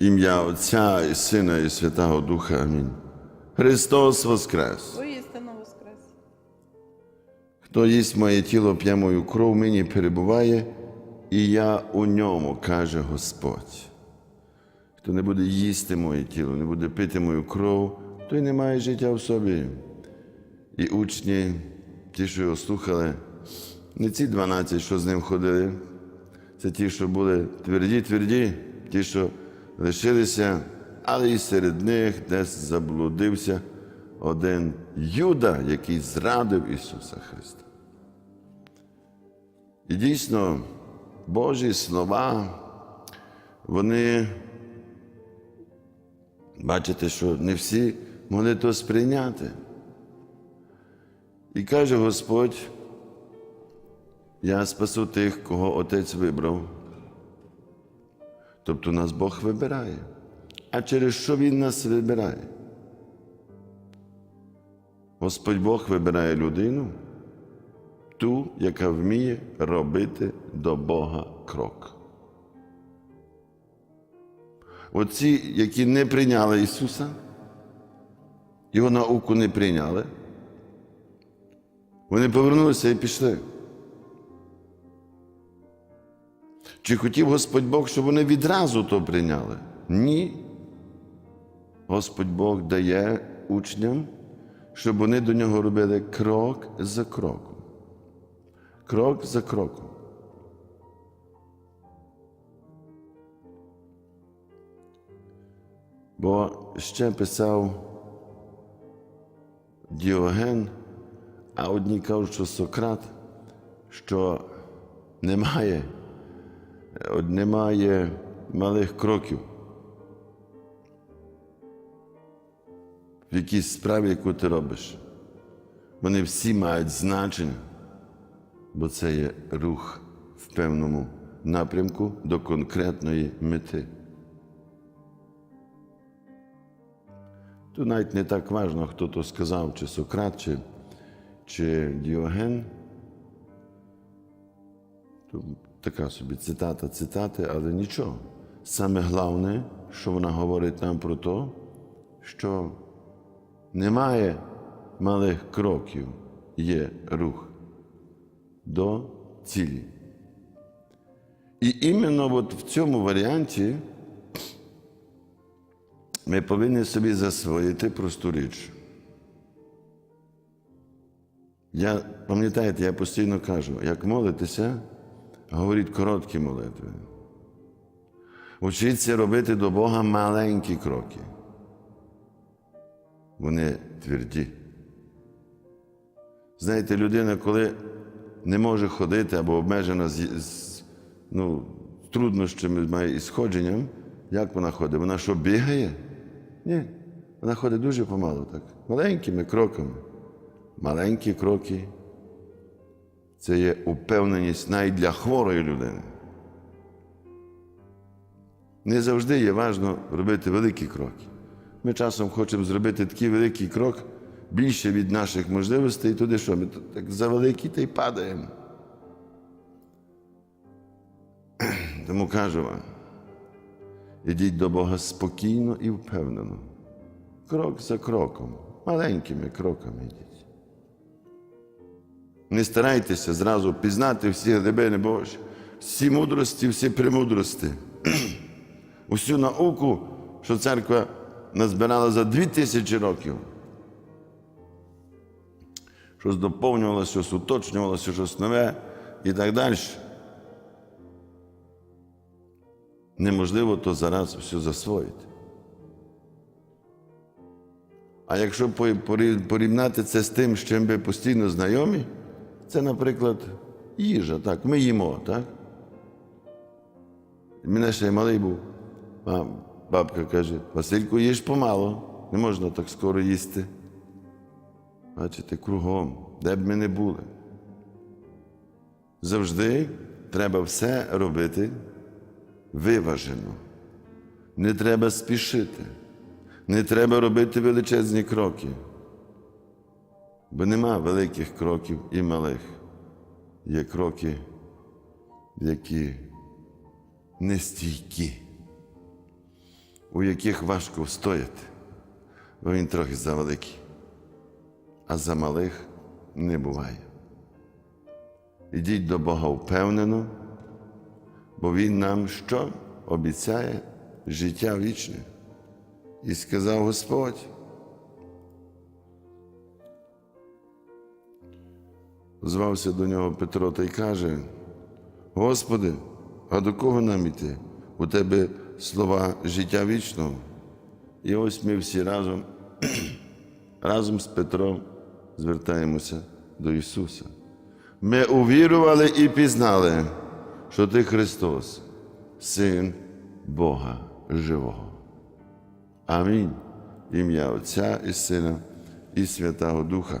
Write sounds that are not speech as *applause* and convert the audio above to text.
Ім'я Отця і Сина і Святого Духа. Амінь. Христос Воскрес! Воістину воскрес. Хто їсть моє тіло, п'є мою кров, мені перебуває, і я у ньому, каже Господь. Хто не буде їсти моє тіло, не буде пити мою кров, той не має життя в собі. І учні, ті, що його слухали, не ці 12, що з ним ходили, це ті, що були тверді, тверді, ті, що лишилися, але і серед них десь заблудився один Юда, який зрадив Ісуса Христа. І дійсно, Божі слова, вони, бачите, що не всі могли то сприйняти. І каже Господь, я спасу тих, кого Отець вибрав. Тобто нас Бог вибирає. А через що Він нас вибирає? Господь Бог вибирає людину, ту, яка вміє робити до Бога крок. Оці, які не прийняли Ісуса, Його науку не прийняли, вони повернулися і пішли. Чи хотів Господь Бог, щоб вони відразу то прийняли? Ні. Господь Бог дає учням, щоб вони до нього робили крок за кроком. Крок за кроком. Бо ще писав Діоген, а одні кажуть, що Сократ, що немає, немає малих кроків. В якійсь справі, яку ти робиш. Вони всі мають значення, бо це є рух в певному напрямку до конкретної мети. Тут навіть не так важливо, хто то сказав, чи Сократ, чи, чи Діоген. Тут така собі цитата цитати, але нічого. Саме головне, що вона говорить нам про те, що немає малих кроків, є рух до цілі. І іменно от в цьому варіанті ми повинні собі засвоїти просту річ. Я, пам'ятаєте, я постійно кажу, як молитися, говоріть короткі молитви. Учіться робити до Бога маленькі кроки. Вони тверді. Знаєте, людина, коли не може ходити або обмежена з, з ну, труднощами має і сходженням, як вона ходить? Вона що бігає? Ні. Вона ходить дуже помалу, так, маленькими кроками. Маленькі кроки це є упевненість навіть для хворої людини. Не завжди є важливо робити великі кроки. Ми часом хочемо зробити такий великий крок більше від наших можливостей, і туди що? Ми так за великі та й падаємо. *clears throat* Тому кажу вам, ідіть до Бога спокійно і впевнено, крок за кроком, маленькими кроками йдіть. Не старайтеся зразу пізнати всі глибини Божі, всі мудрості, всі премудрості, *clears throat* усю науку, що церква назбирала за дві тисячі років. Щось доповнювалося, щось уточнювалося, щось нове і так далі. Неможливо то зараз все засвоїти. А якщо порівняти це з тим, з чим ви постійно знайомі, це, наприклад, їжа. Так, ми їмо, так? Мене ще й малий був. Бабка каже, Васильку, їж помало, не можна так скоро їсти. Бачите, кругом, де б ми не були. Завжди треба все робити виважено. Не треба спішити, не треба робити величезні кроки. Бо нема великих кроків і малих. Є кроки, які нестійкі. у яких важко встояти, бо він трохи завеликий, а за малих не буває. Ідіть до Бога впевнено, бо Він нам що обіцяє життя вічне. І сказав Господь. Звався до нього Петро та й каже: Господи, а до кого нам іти? У тебе слова життя вічного. І ось ми всі разом, *clears throat* разом з Петром звертаємося до Ісуса. Ми увірували і пізнали, що Ти Христос, Син Бога Живого. Амінь. Ім'я Отця і Сина і Святого Духа.